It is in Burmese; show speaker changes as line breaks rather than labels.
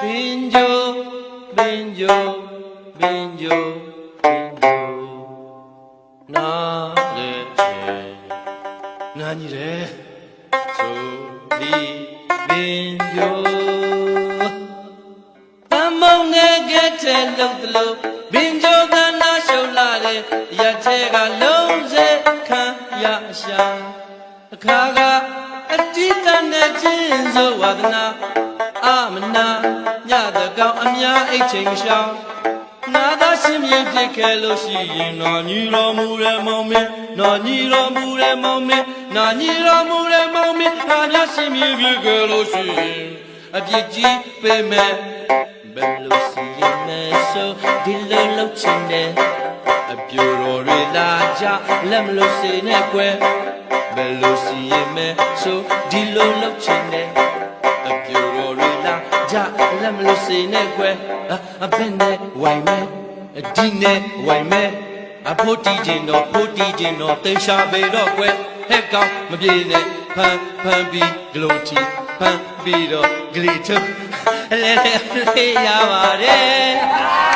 Binjo Binjo Binjo Binjo နာလေနာကြီးတယ်ဆိုဒီဘင်ဂျိုတမောင်ငယ်ကတဲ့လှုပ်သလိုဘင်ဂျိုကနာရှုံလာတယ်ရက်သေးကလုံးစေခံရအရှာအခါကအတိတနဲ့ချင်းဆိုဝါဒနာ မနာညတကောင်အများအိတ်ချိန်ရှောင်းနာသာရှင်မြင်ဖြစ်ခဲ့လို့ရှိရင်နော်ညီတော်မူတဲ့မောင်မင်းနော်ညီတော်မူတဲ့မောင်မင်းနော်ညီတော်မူတဲ့မောင်မင်းဟာမြရှင်မြင်ဖြစ်ခဲ့လို့ရှိရင်အပြစ်ကြီးပေးမယ်ဘယ်လိုစီရင်မဲဆိုဒီလိုလုပ်ချင်တယ်အပြူတော်တွေလာကြလက်မလို့စေနဲ့ကွယ်ဘယ်လိုစီရင်မဲဆိုဒီလိုလုပ်ချင်တယ်အပြူတော်တွေလာကြ လက်မလို့စေနဲ့ကွယ်အအဘယ်နဲ့ဝိုင်မဲဒီနဲ့ဝိုင်မဲအဖို့တီးခြင်းတော့ဖို့တီးခြင်းတော့တေရှာပေတော့ကွယ်ဟဲ့ကောင်မပြေနဲ့ဖန်ဖန်ပြီးဂလိုတီဖန်ပြီးတော့ဂလီထုလဲလဲရပါတယ်